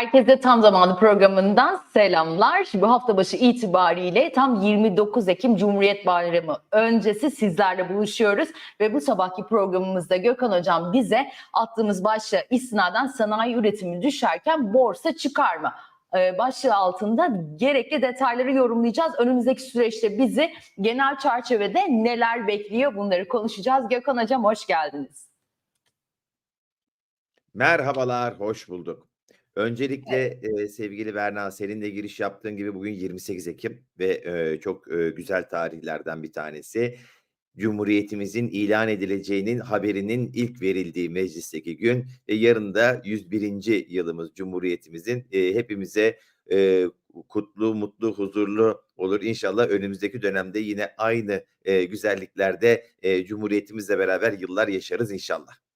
Herkese tam zamanlı programından selamlar. Bu hafta başı itibariyle tam 29 Ekim Cumhuriyet Bayramı öncesi sizlerle buluşuyoruz. Ve bu sabahki programımızda Gökhan Hocam bize attığımız başlığa istinaden sanayi üretimi düşerken borsa çıkar mı? Ee, başlığı altında gerekli detayları yorumlayacağız. Önümüzdeki süreçte bizi genel çerçevede neler bekliyor bunları konuşacağız. Gökhan Hocam hoş geldiniz. Merhabalar, hoş bulduk. Öncelikle e, sevgili Berna, senin de giriş yaptığın gibi bugün 28 Ekim ve e, çok e, güzel tarihlerden bir tanesi. Cumhuriyetimizin ilan edileceğinin haberinin ilk verildiği meclisteki gün ve yarın da 101. yılımız Cumhuriyetimizin e, hepimize e, kutlu, mutlu, huzurlu olur. İnşallah önümüzdeki dönemde yine aynı e, güzelliklerde e, Cumhuriyetimizle beraber yıllar yaşarız inşallah.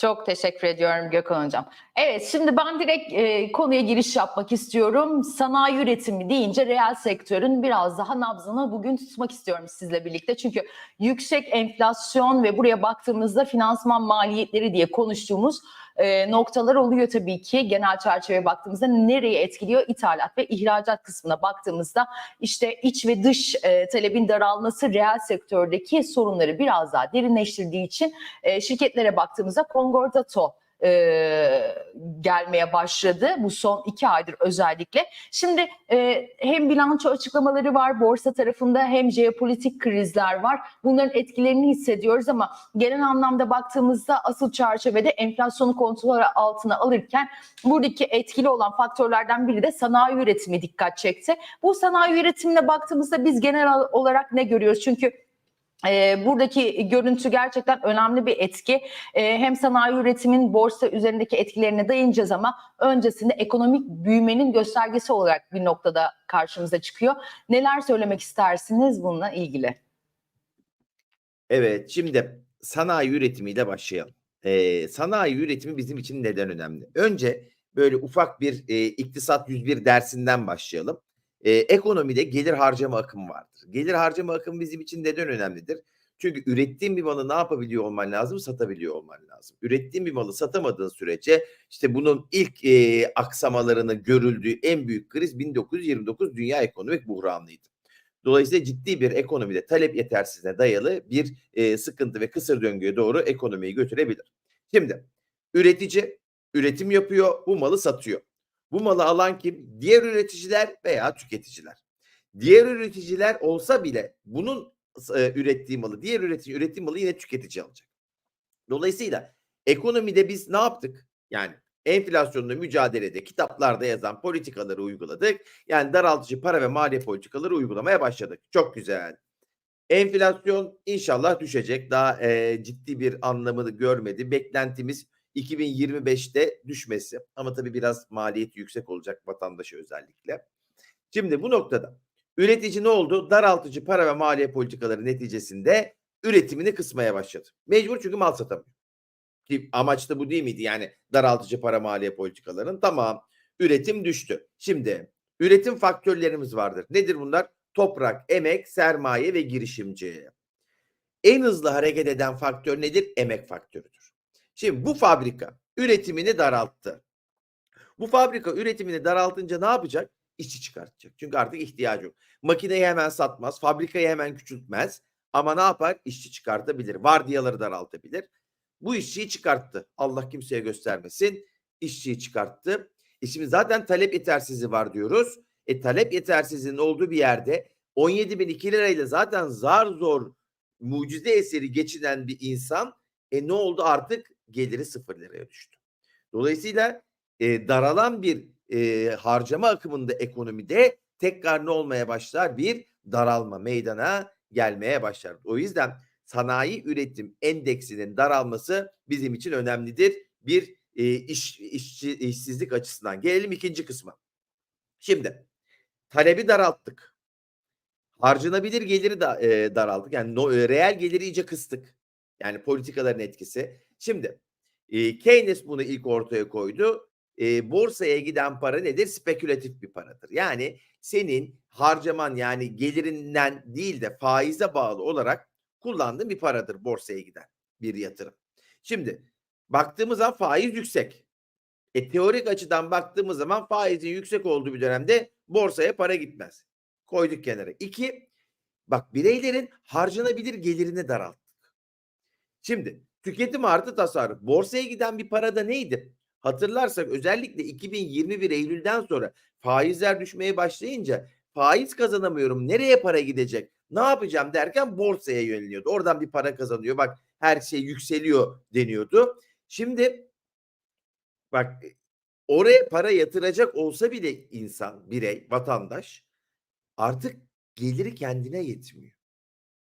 Çok teşekkür ediyorum Gökhan Hocam. Evet şimdi ben direkt e, konuya giriş yapmak istiyorum. Sanayi üretimi deyince reel sektörün biraz daha nabzını bugün tutmak istiyorum sizle birlikte. Çünkü yüksek enflasyon ve buraya baktığımızda finansman maliyetleri diye konuştuğumuz e, noktalar oluyor tabii ki. Genel çerçeveye baktığımızda nereye etkiliyor? İthalat ve ihracat kısmına baktığımızda işte iç ve dış e, talebin daralması reel sektördeki sorunları biraz daha derinleştirdiği için e, şirketlere baktığımızda Concordato e, gelmeye başladı bu son iki aydır özellikle. Şimdi e, hem bilanço açıklamaları var borsa tarafında hem jeopolitik krizler var. Bunların etkilerini hissediyoruz ama genel anlamda baktığımızda asıl çerçevede enflasyonu kontrol altına alırken buradaki etkili olan faktörlerden biri de sanayi üretimi dikkat çekti. Bu sanayi üretimine baktığımızda biz genel olarak ne görüyoruz? Çünkü e, buradaki görüntü gerçekten önemli bir etki. E, hem sanayi üretimin borsa üzerindeki etkilerine değineceğiz ama öncesinde ekonomik büyümenin göstergesi olarak bir noktada karşımıza çıkıyor. Neler söylemek istersiniz bununla ilgili? Evet, şimdi sanayi üretimiyle başlayalım. Ee, sanayi üretimi bizim için neden önemli? Önce böyle ufak bir e, iktisat 101 dersinden başlayalım. Ee, ekonomide gelir harcama akımı vardır. Gelir harcama akımı bizim için neden önemlidir? Çünkü ürettiğin bir malı ne yapabiliyor olman lazım? Satabiliyor olman lazım. Ürettiğin bir malı satamadığın sürece işte bunun ilk e, aksamalarını görüldüğü en büyük kriz 1929 dünya ekonomik buhranıydı. Dolayısıyla ciddi bir ekonomide talep yetersizliğine dayalı bir e, sıkıntı ve kısır döngüye doğru ekonomiyi götürebilir. Şimdi üretici üretim yapıyor, bu malı satıyor. Bu malı alan kim? Diğer üreticiler veya tüketiciler. Diğer üreticiler olsa bile bunun e, ürettiği malı, diğer üretici ürettiği malı yine tüketici alacak. Dolayısıyla ekonomide biz ne yaptık? Yani enflasyonla mücadelede kitaplarda yazan politikaları uyguladık. Yani daraltıcı para ve maliye politikaları uygulamaya başladık. Çok güzel. Enflasyon inşallah düşecek. Daha e, ciddi bir anlamını görmedi. Beklentimiz 2025'te düşmesi. Ama tabii biraz maliyeti yüksek olacak vatandaşı özellikle. Şimdi bu noktada üretici ne oldu? Daraltıcı para ve maliye politikaları neticesinde üretimini kısmaya başladı. Mecbur çünkü mal satamıyor. Ki amaç da bu değil miydi? Yani daraltıcı para maliye politikalarının tamam üretim düştü. Şimdi üretim faktörlerimiz vardır. Nedir bunlar? Toprak, emek, sermaye ve girişimci. En hızlı hareket eden faktör nedir? Emek faktörüdür. Şimdi bu fabrika üretimini daralttı. Bu fabrika üretimini daraltınca ne yapacak? İşçi çıkartacak. Çünkü artık ihtiyacı yok. Makineyi hemen satmaz, fabrikayı hemen küçültmez. Ama ne yapar? İşçi çıkartabilir. Vardiyaları daraltabilir. Bu işçiyi çıkarttı. Allah kimseye göstermesin. İşçiyi çıkarttı. E şimdi zaten talep yetersizliği var diyoruz. E talep yetersizliğinin olduğu bir yerde 17 bin 2 lirayla zaten zar zor mucize eseri geçinen bir insan e ne oldu artık geliri sıfır liraya düştü. Dolayısıyla e, daralan bir e, harcama akımında ekonomide tekrar ne olmaya başlar? Bir daralma meydana gelmeye başlar. O yüzden sanayi üretim endeksinin daralması bizim için önemlidir. Bir e, iş işçi, işsizlik açısından. Gelelim ikinci kısma. Şimdi talebi daralttık. Harcanabilir geliri da e, daralttık. Yani no, reel geliri iyice kıstık. Yani politikaların etkisi. Şimdi e, Keynes bunu ilk ortaya koydu. E, borsaya giden para nedir? Spekülatif bir paradır. Yani senin harcaman yani gelirinden değil de faize bağlı olarak kullandığın bir paradır borsaya giden bir yatırım. Şimdi baktığımız zaman faiz yüksek. E, teorik açıdan baktığımız zaman faizin yüksek olduğu bir dönemde borsaya para gitmez. Koyduk kenara. İki, bak bireylerin harcanabilir gelirini daralttık. Şimdi tüketim artı tasarruf. Borsaya giden bir para da neydi? Hatırlarsak özellikle 2021 Eylül'den sonra faizler düşmeye başlayınca faiz kazanamıyorum. Nereye para gidecek? Ne yapacağım derken borsaya yöneliyordu. Oradan bir para kazanıyor. Bak her şey yükseliyor deniyordu. Şimdi bak oraya para yatıracak olsa bile insan, birey, vatandaş artık geliri kendine yetmiyor.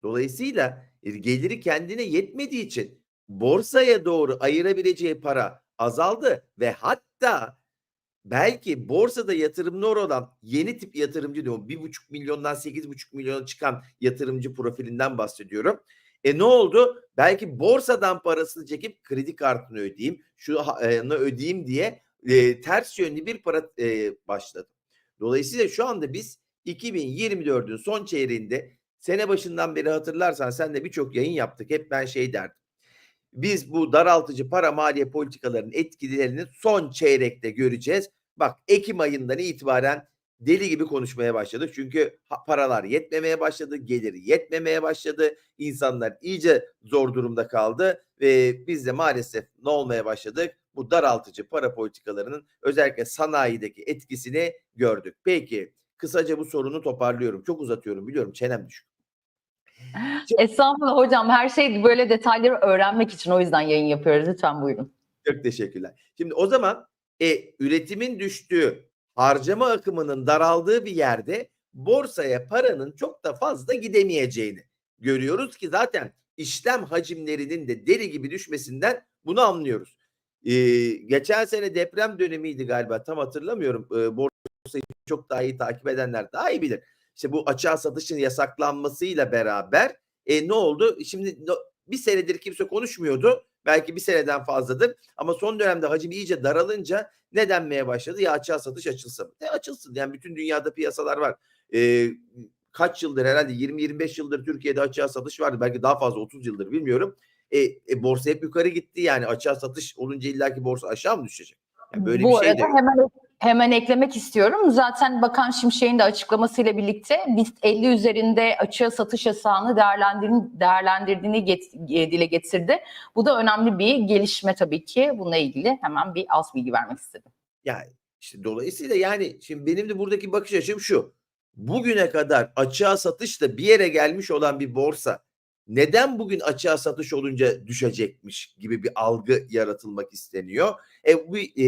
Dolayısıyla e, geliri kendine yetmediği için borsaya doğru ayırabileceği para azaldı ve hatta belki borsada yatırımlı olan yeni tip yatırımcı diyorum. Bir buçuk milyondan sekiz buçuk milyona çıkan yatırımcı profilinden bahsediyorum. E ne oldu? Belki borsadan parasını çekip kredi kartını ödeyeyim, şunu ödeyeyim diye e, ters yönlü bir para e, başladı. Dolayısıyla şu anda biz 2024'ün son çeyreğinde sene başından beri hatırlarsan sen de birçok yayın yaptık. Hep ben şey derdim. Biz bu daraltıcı para maliye politikalarının etkilerini son çeyrekte göreceğiz. Bak Ekim ayından itibaren deli gibi konuşmaya başladık. Çünkü paralar yetmemeye başladı, geliri yetmemeye başladı. İnsanlar iyice zor durumda kaldı ve biz de maalesef ne olmaya başladık? Bu daraltıcı para politikalarının özellikle sanayideki etkisini gördük. Peki kısaca bu sorunu toparlıyorum. Çok uzatıyorum biliyorum çenem düşük. Estağfurullah hocam her şey böyle detayları öğrenmek için o yüzden yayın yapıyoruz. Lütfen buyurun. Çok teşekkürler. Şimdi o zaman e, üretimin düştüğü, harcama akımının daraldığı bir yerde borsaya paranın çok da fazla gidemeyeceğini görüyoruz ki zaten işlem hacimlerinin de deri gibi düşmesinden bunu anlıyoruz. Ee, geçen sene deprem dönemiydi galiba tam hatırlamıyorum. Ee, borsayı çok daha iyi takip edenler daha iyi bilir. İşte bu açığa satışın yasaklanmasıyla beraber e, ne oldu? Şimdi bir senedir kimse konuşmuyordu. Belki bir seneden fazladır. Ama son dönemde hacim iyice daralınca ne denmeye başladı? Ya açığa satış açılsın. Ne açılsın? Yani bütün dünyada piyasalar var. E, kaç yıldır herhalde 20-25 yıldır Türkiye'de açığa satış vardı. Belki daha fazla 30 yıldır bilmiyorum. E, e, borsa hep yukarı gitti yani açığa satış olunca illaki borsa aşağı mı düşecek? Yani böyle Bu bir şey arada de hemen hemen eklemek istiyorum. Zaten Bakan Şimşek'in de açıklamasıyla birlikte biz 50 üzerinde açığa satış yasağını değerlendirdiğini, değerlendirdiğini get, e, dile getirdi. Bu da önemli bir gelişme tabii ki. Bununla ilgili hemen bir az bilgi vermek istedim. Yani işte dolayısıyla yani şimdi benim de buradaki bakış açım şu. Bugüne kadar açığa satışla bir yere gelmiş olan bir borsa neden bugün açığa satış olunca düşecekmiş gibi bir algı yaratılmak isteniyor. E bu e,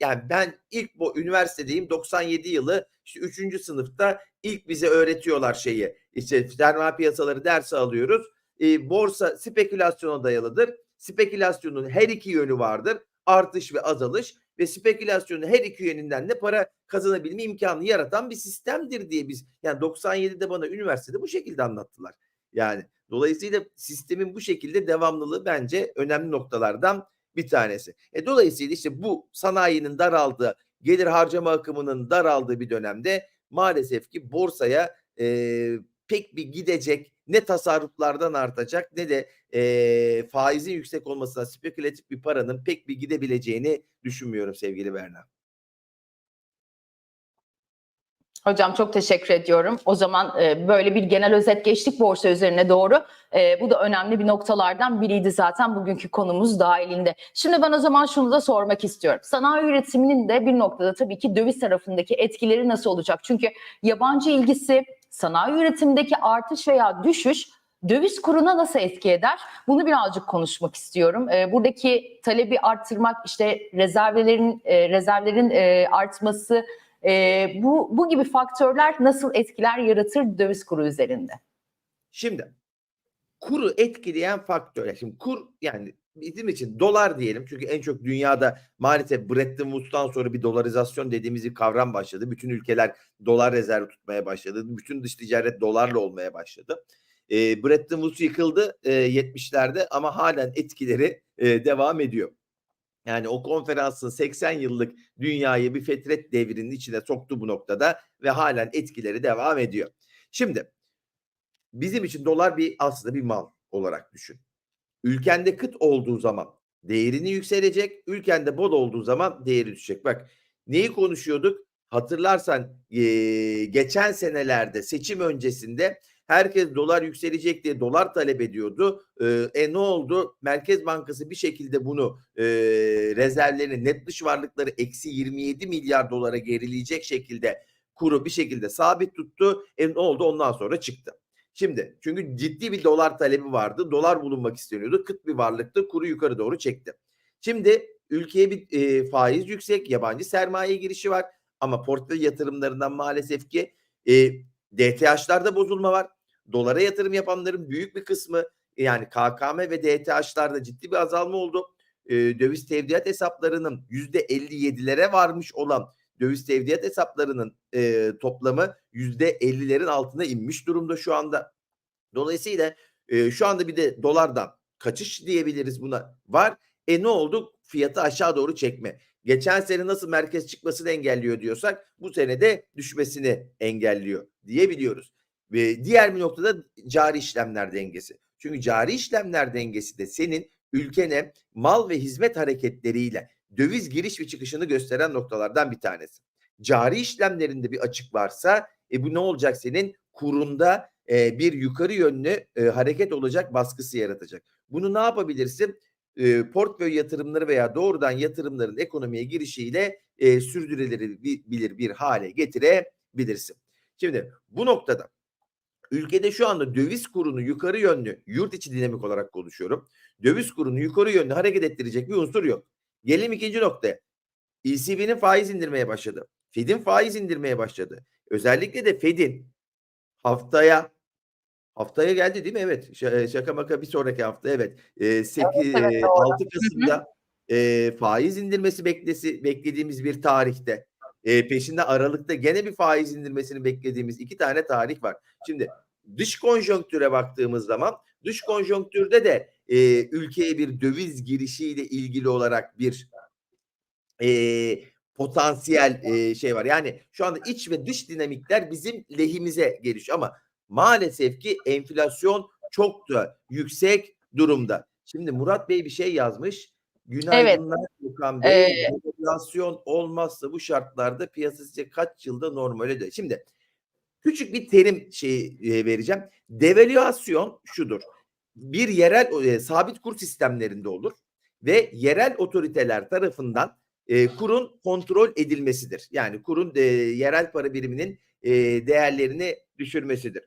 yani ben ilk bu üniversitedeyim 97 yılı işte 3. sınıfta ilk bize öğretiyorlar şeyi. İşte sermaye piyasaları dersi alıyoruz. E, borsa spekülasyona dayalıdır. Spekülasyonun her iki yönü vardır. Artış ve azalış ve spekülasyonun her iki yönünden de para kazanabilme imkanı yaratan bir sistemdir diye biz yani 97'de bana üniversitede bu şekilde anlattılar. Yani dolayısıyla sistemin bu şekilde devamlılığı bence önemli noktalardan bir tanesi. E, dolayısıyla işte bu sanayinin daraldığı, gelir harcama akımının daraldığı bir dönemde maalesef ki borsaya e, pek bir gidecek ne tasarruflardan artacak ne de e, faizin yüksek olmasına spekülatif bir paranın pek bir gidebileceğini düşünmüyorum sevgili Berna. Hocam çok teşekkür ediyorum. O zaman e, böyle bir genel özet geçtik borsa üzerine doğru. E, bu da önemli bir noktalardan biriydi zaten bugünkü konumuz dahilinde. Şimdi ben o zaman şunu da sormak istiyorum. Sanayi üretiminin de bir noktada tabii ki döviz tarafındaki etkileri nasıl olacak? Çünkü yabancı ilgisi, sanayi üretimindeki artış veya düşüş döviz kuruna nasıl etki eder? Bunu birazcık konuşmak istiyorum. E, buradaki talebi arttırmak, işte rezervlerin e, rezervlerin e, artması, e, bu, bu gibi faktörler nasıl etkiler yaratır döviz kuru üzerinde? Şimdi kuru etkileyen faktörler. Şimdi kur yani bizim için dolar diyelim. Çünkü en çok dünyada maalesef Bretton Woods'tan sonra bir dolarizasyon dediğimiz bir kavram başladı. Bütün ülkeler dolar rezervi tutmaya başladı. Bütün dış ticaret dolarla olmaya başladı. E, Bretton Woods yıkıldı e, 70'lerde ama halen etkileri e, devam ediyor. Yani o konferansın 80 yıllık dünyayı bir fetret devrinin içine soktu bu noktada ve halen etkileri devam ediyor. Şimdi bizim için dolar bir aslında bir mal olarak düşün. Ülkende kıt olduğu zaman değerini yükselecek. Ülkende bol olduğu zaman değeri düşecek. Bak neyi konuşuyorduk? Hatırlarsan geçen senelerde seçim öncesinde herkes dolar yükselecek diye dolar talep ediyordu. Eee, e ne oldu? Merkez Bankası bir şekilde bunu eee rezervlerini net dış varlıkları eksi 27 milyar dolara gerileyecek şekilde kuru bir şekilde sabit tuttu. E ne oldu? Ondan sonra çıktı. Şimdi çünkü ciddi bir dolar talebi vardı. Dolar bulunmak isteniyordu. Kıt bir varlıktı. Kuru yukarı doğru çekti. Şimdi ülkeye bir e, faiz yüksek, yabancı sermaye girişi var. Ama portföy yatırımlarından maalesef ki e, DTH'larda bozulma var. Dolara yatırım yapanların büyük bir kısmı yani KKM ve DTH'larda ciddi bir azalma oldu. E, döviz tevdiat hesaplarının %57'lere varmış olan döviz tevdiat hesaplarının e, toplamı %50'lerin altına inmiş durumda şu anda. Dolayısıyla e, şu anda bir de dolardan kaçış diyebiliriz buna var. E ne oldu? Fiyatı aşağı doğru çekme. Geçen sene nasıl merkez çıkmasını engelliyor diyorsak bu sene de düşmesini engelliyor diyebiliyoruz. Ve diğer bir noktada cari işlemler dengesi. Çünkü cari işlemler dengesi de senin ülkene mal ve hizmet hareketleriyle döviz giriş ve çıkışını gösteren noktalardan bir tanesi. Cari işlemlerinde bir açık varsa e bu ne olacak senin kurunda e, bir yukarı yönlü e, hareket olacak baskısı yaratacak. Bunu ne yapabilirsin? E, portföy yatırımları veya doğrudan yatırımların ekonomiye girişiyle e, sürdürülebilir bir hale getirebilirsin. Şimdi bu noktada ülkede şu anda döviz kurunu yukarı yönlü yurt içi dinamik olarak konuşuyorum. Döviz kurunu yukarı yönlü hareket ettirecek bir unsur yok. Gelelim ikinci noktaya. ECB'nin faiz indirmeye başladı. Fed'in faiz indirmeye başladı. Özellikle de Fed'in haftaya haftaya geldi değil mi? Evet. Ş- Şaka maka bir sonraki hafta evet. Ee, seki- evet, e, doğru. 6 Kasım'da e, faiz indirmesi beklesi beklediğimiz bir tarihte. E, peşinde Aralık'ta gene bir faiz indirmesini beklediğimiz iki tane tarih var. Şimdi dış konjonktüre baktığımız zaman dış konjonktürde de e, ülkeye bir döviz girişiyle ilgili olarak bir e, potansiyel e, şey var. Yani şu anda iç ve dış dinamikler bizim lehimize gelişiyor ama maalesef ki enflasyon çok da yüksek durumda. Şimdi Murat Bey bir şey yazmış. Günaydınlar Okan Bey. Ee, Enflasyon olmazsa bu şartlarda piyasa sizce kaç yılda normale de. Şimdi küçük bir terim şey e, vereceğim. Devalüasyon şudur. Bir yerel e, sabit kur sistemlerinde olur ve yerel otoriteler tarafından e, kurun kontrol edilmesidir. Yani kurun e, yerel para biriminin e, değerlerini düşürmesidir.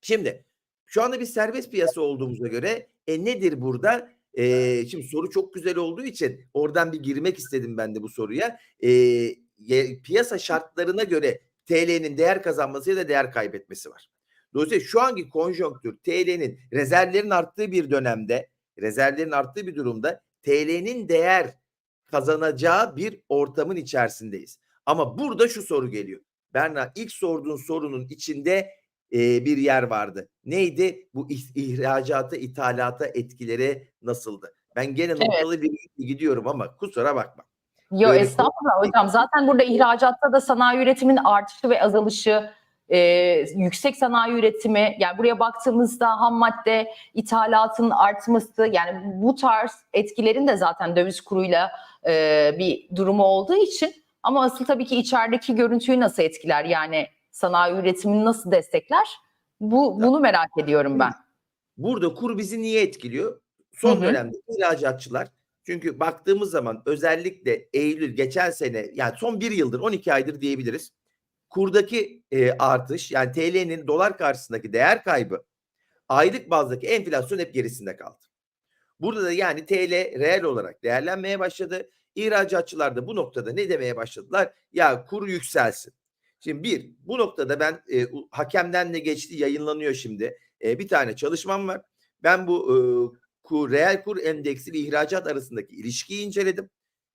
Şimdi şu anda bir serbest piyasa olduğumuza göre e, nedir burada? E, şimdi soru çok güzel olduğu için oradan bir girmek istedim ben de bu soruya. E, piyasa şartlarına göre TL'nin değer kazanması ya da değer kaybetmesi var. Dolayısıyla şu anki konjonktür TL'nin rezervlerin arttığı bir dönemde, rezervlerin arttığı bir durumda TL'nin değer kazanacağı bir ortamın içerisindeyiz. Ama burada şu soru geliyor. Berna ilk sorduğun sorunun içinde e, bir yer vardı. Neydi? Bu ih- ihracata, ithalata etkileri nasıldı? Ben gene noktalı bir gidiyorum ama kusura bakma. Yo Böyle- estağfurullah hocam. Zaten burada ihracatta da sanayi üretiminin artışı ve azalışı, e, yüksek sanayi üretimi, yani buraya baktığımızda ham madde ithalatının artması, yani bu tarz etkilerin de zaten döviz kuruyla e, bir durumu olduğu için ama asıl tabii ki içerideki görüntüyü nasıl etkiler? Yani sanayi üretimini nasıl destekler? Bu bunu merak ediyorum ben. Burada kur bizi niye etkiliyor? Son Hı hı. dönemde ihracatçılar çünkü baktığımız zaman özellikle Eylül geçen sene yani son bir yıldır 12 aydır diyebiliriz. Kurdaki e, artış yani TL'nin dolar karşısındaki değer kaybı aylık bazdaki enflasyon hep gerisinde kaldı. Burada da yani TL reel olarak değerlenmeye başladı. İhracatçılar da bu noktada ne demeye başladılar? Ya kur yükselsin. Şimdi bir bu noktada ben e, hakemden de geçti yayınlanıyor şimdi. E, bir tane çalışmam var. Ben bu e, kur, reel kur endeksi ve ihracat arasındaki ilişkiyi inceledim.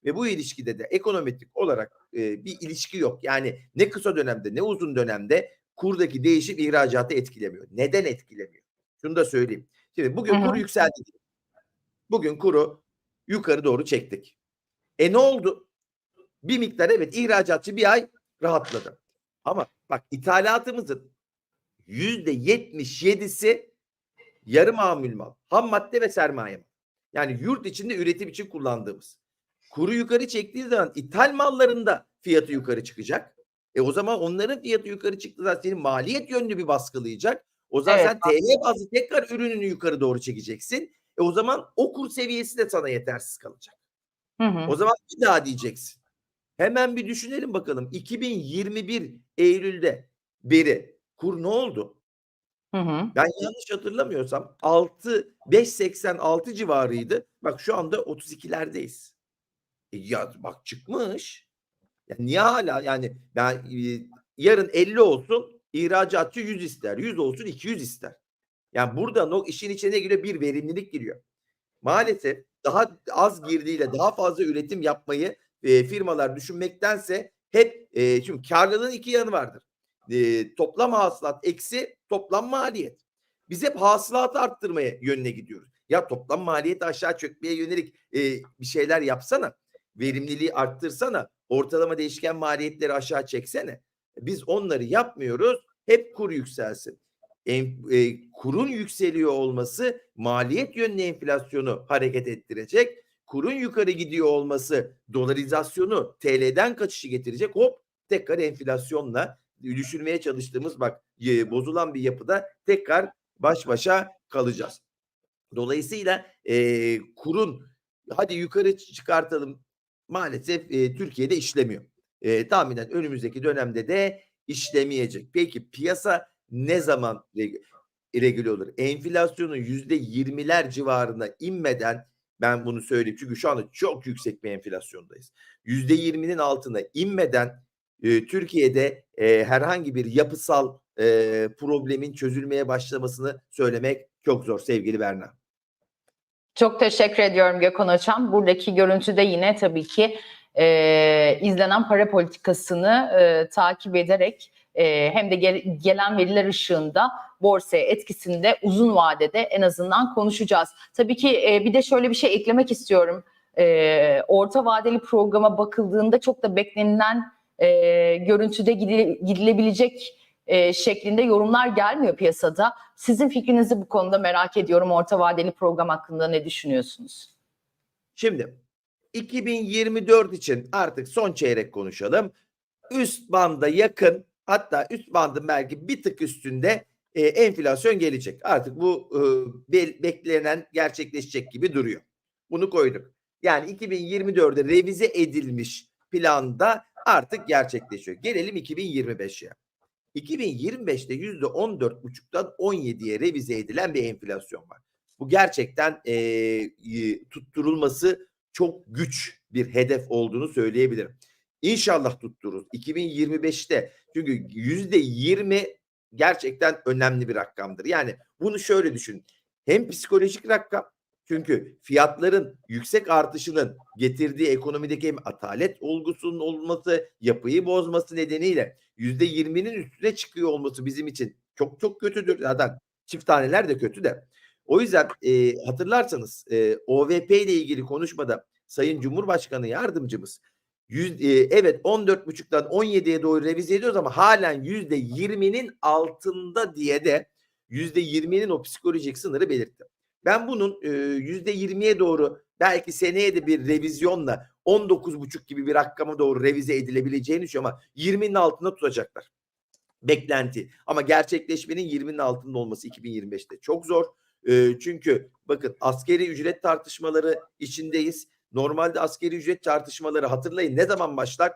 Ve bu ilişkide de ekonometrik olarak e, bir ilişki yok. Yani ne kısa dönemde ne uzun dönemde kurdaki değişim ihracatı etkilemiyor. Neden etkilemiyor? Şunu da söyleyeyim. Şimdi bugün Hı hı. kur yükseldi. Bugün kuru yukarı doğru çektik. E ne oldu? Bir miktar evet ihracatçı bir ay rahatladı. Ama bak ithalatımızın yüzde yetmiş yedisi yarı mamul mal, ham madde ve sermaye. mal. Yani yurt içinde üretim için kullandığımız. Kuru yukarı çektiği zaman ithal malların da fiyatı yukarı çıkacak. E o zaman onların fiyatı yukarı çıktığı zaman senin maliyet yönlü bir baskılayacak. O zaman Evet, sen TL bazlı tekrar ürününü yukarı doğru çekeceksin. E o zaman o kur seviyesi de sana yetersiz kalacak. Hı hı. O zaman bir daha diyeceksin. Hemen bir düşünelim bakalım. 2021 Eylül'de beri kur ne oldu? Hı hı. Ben yanlış hatırlamıyorsam 6 5.86 civarıydı. Bak şu anda 32'lerdeyiz. E ya bak çıkmış. Ya niye hala yani ben e, yarın 50 olsun ihracatçı 100 ister. 100 olsun 200 ister. Yani burada o işin içine giriyor bir verimlilik giriyor. Maalesef daha az girdiğiyle daha fazla üretim yapmayı e, firmalar düşünmektense hep e, çünkü karlılığın iki yanı vardır. E, toplam hasılat eksi toplam maliyet. Biz hep hasılatı arttırmaya yönüne gidiyoruz. Ya toplam maliyeti aşağı çökmeye yönelik e, bir şeyler yapsana. Verimliliği arttırsana. Ortalama değişken maliyetleri aşağı çeksene. Biz onları yapmıyoruz. Hep kur yükselsin. En, e, kurun yükseliyor olması maliyet yönlü enflasyonu hareket ettirecek. Kurun yukarı gidiyor olması dolarizasyonu TL'den kaçışı getirecek. Hop tekrar enflasyonla düşürmeye çalıştığımız bak bozulan bir yapıda tekrar baş başa kalacağız. Dolayısıyla e, kurun hadi yukarı çıkartalım maalesef e, Türkiye'de işlemiyor. E, tahminen önümüzdeki dönemde de işlemeyecek. Peki piyasa ne zaman reg- regüle olur? Enflasyonun yüzde yirmiler civarına inmeden ben bunu söyleyeyim çünkü şu anda çok yüksek bir enflasyondayız. Yüzde yirminin altına inmeden Türkiye'de herhangi bir yapısal problemin çözülmeye başlamasını söylemek çok zor sevgili Berna. Çok teşekkür ediyorum Gökhan Hocam. Buradaki görüntüde yine tabii ki e, izlenen para politikasını e, takip ederek e, hem de gel- gelen veriler ışığında borsaya etkisinde uzun vadede en azından konuşacağız. Tabii ki e, bir de şöyle bir şey eklemek istiyorum. E, orta vadeli programa bakıldığında çok da beklenilen e, görüntüde gidile- gidilebilecek e, şeklinde yorumlar gelmiyor piyasada. Sizin fikrinizi bu konuda merak ediyorum. Orta vadeli program hakkında ne düşünüyorsunuz? Şimdi 2024 için artık son çeyrek konuşalım. Üst banda yakın hatta üst bandın belki bir tık üstünde e, enflasyon gelecek. Artık bu e, be- beklenen gerçekleşecek gibi duruyor. Bunu koyduk. Yani 2024'de revize edilmiş planda artık gerçekleşiyor. Gelelim 2025'e. 2025'te %14,5'tan 17'ye revize edilen bir enflasyon var. Bu gerçekten e, tutturulması çok güç bir hedef olduğunu söyleyebilirim. İnşallah tuttururuz. 2025'te çünkü %20 gerçekten önemli bir rakamdır. Yani bunu şöyle düşün. Hem psikolojik rakam çünkü fiyatların yüksek artışının getirdiği ekonomideki hem atalet olgusunun olması, yapıyı bozması nedeniyle %20'nin üstüne çıkıyor olması bizim için çok çok kötüdür. Zaten çift taneler de kötü de. O yüzden e, hatırlarsanız e, OVP ile ilgili konuşmada Sayın Cumhurbaşkanı yardımcımız yüz, e, evet 14,5'tan 17'ye doğru revize ediyoruz ama halen %20'nin altında diye de %20'nin o psikolojik sınırı belirtti. Ben bunun e, %20'ye doğru belki seneye de bir revizyonla 19,5 gibi bir rakama doğru revize edilebileceğini düşünüyorum ama 20'nin altında tutacaklar. Beklenti. Ama gerçekleşmenin 20'nin altında olması 2025'te çok zor. E, çünkü bakın askeri ücret tartışmaları içindeyiz. Normalde askeri ücret tartışmaları hatırlayın ne zaman başlar?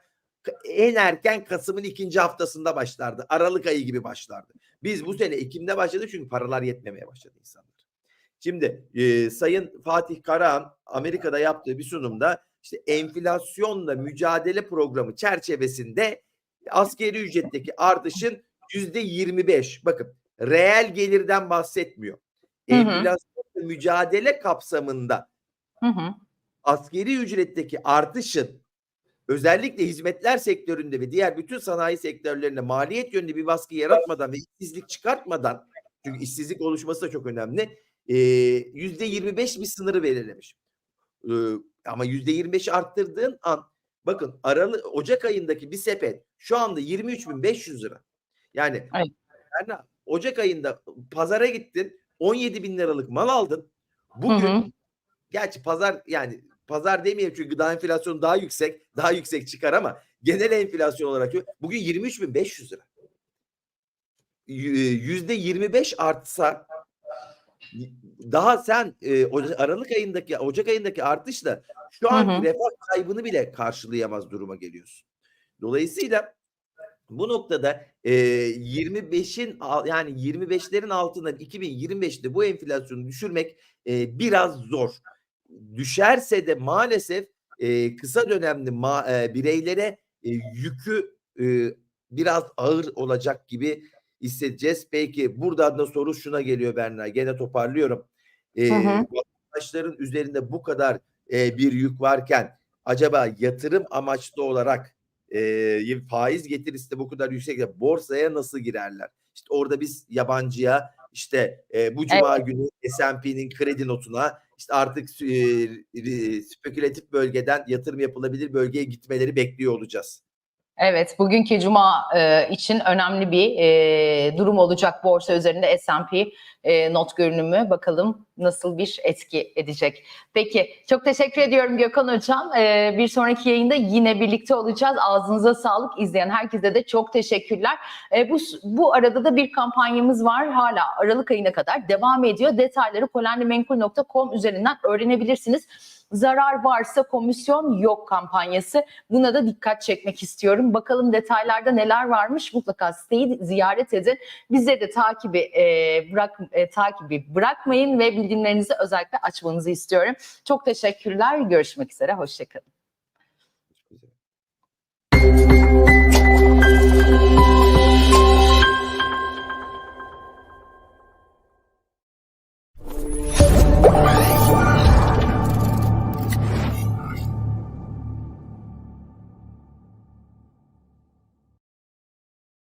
En erken Kasım'ın ikinci haftasında başlardı. Aralık ayı gibi başlardı. Biz bu sene Ekim'de başladık çünkü paralar yetmemeye başladı insanlar. Şimdi e, Sayın Fatih Karahan Amerika'da yaptığı bir sunumda işte enflasyonla mücadele programı çerçevesinde askeri ücretteki artışın yüzde 25 bakın reel gelirden bahsetmiyor. Hı hı. Enflasyonla mücadele kapsamında Hı hı. askeri ücretteki artışın özellikle hizmetler sektöründe ve diğer bütün sanayi sektörlerinde maliyet yönlü bir baskı yaratmadan ve işsizlik çıkartmadan çünkü işsizlik oluşması da çok önemli yüzde 25 bir sınırı belirlemiş. Ee, ama yüzde 25 arttırdığın an bakın Aralık Ocak ayındaki bir sepet şu anda 23.500 lira. Yani. Berna, Ocak ayında pazara gittin 17 bin liralık mal aldın. Hı Bugün hı. gerçi pazar yani pazar demeyeyim çünkü gıda enflasyonu daha yüksek, daha yüksek çıkar ama genel enflasyon olarak bugün 23.500 lira. Yüzde 25 artsa daha sen e, Aralık ayındaki Ocak ayındaki artışla şu an Hı hı. refah kaybını bile karşılayamaz duruma geliyorsun. Dolayısıyla bu noktada e, 25'in al- yani 25'lerin altında 2025'te bu enflasyonu düşürmek e, biraz zor. Düşerse de maalesef e, kısa dönemli ma- e, bireylere e, yükü e, biraz ağır olacak gibi hissedeceğiz. Peki buradan da soru şuna geliyor Berna. Gene toparlıyorum. E, Hı hı. vatandaşların üzerinde bu kadar e, bir yük varken acaba yatırım amaçlı olarak e, faiz getirisi de bu kadar yüksek borsaya nasıl girerler? İşte orada biz yabancıya işte e, bu cuma günü S&P'nin kredi notuna işte artık e, e, spekülatif bölgeden yatırım yapılabilir bölgeye gitmeleri bekliyor olacağız. Evet, bugünkü cuma e, için önemli bir e, durum olacak borsa üzerinde S&P e, not görünümü. Bakalım nasıl bir etki edecek. Peki, çok teşekkür ediyorum Gökhan Hocam. E, bir sonraki yayında yine birlikte olacağız. Ağzınıza sağlık. İzleyen herkese de çok teşekkürler. E, bu bu arada da bir kampanyamız var. Hala Aralık ayına kadar devam ediyor. Detayları polendimenkul.com üzerinden öğrenebilirsiniz. Zarar varsa komisyon yok kampanyası. Buna da dikkat çekmek istiyorum. Bakalım detaylarda neler varmış. Mutlaka siteyi ziyaret edin. Bize de takibi e, bırak e, takibi bırakmayın ve bildirimlerinizi özellikle açmanızı istiyorum. Çok teşekkürler. Görüşmek üzere. Hoşçakalın.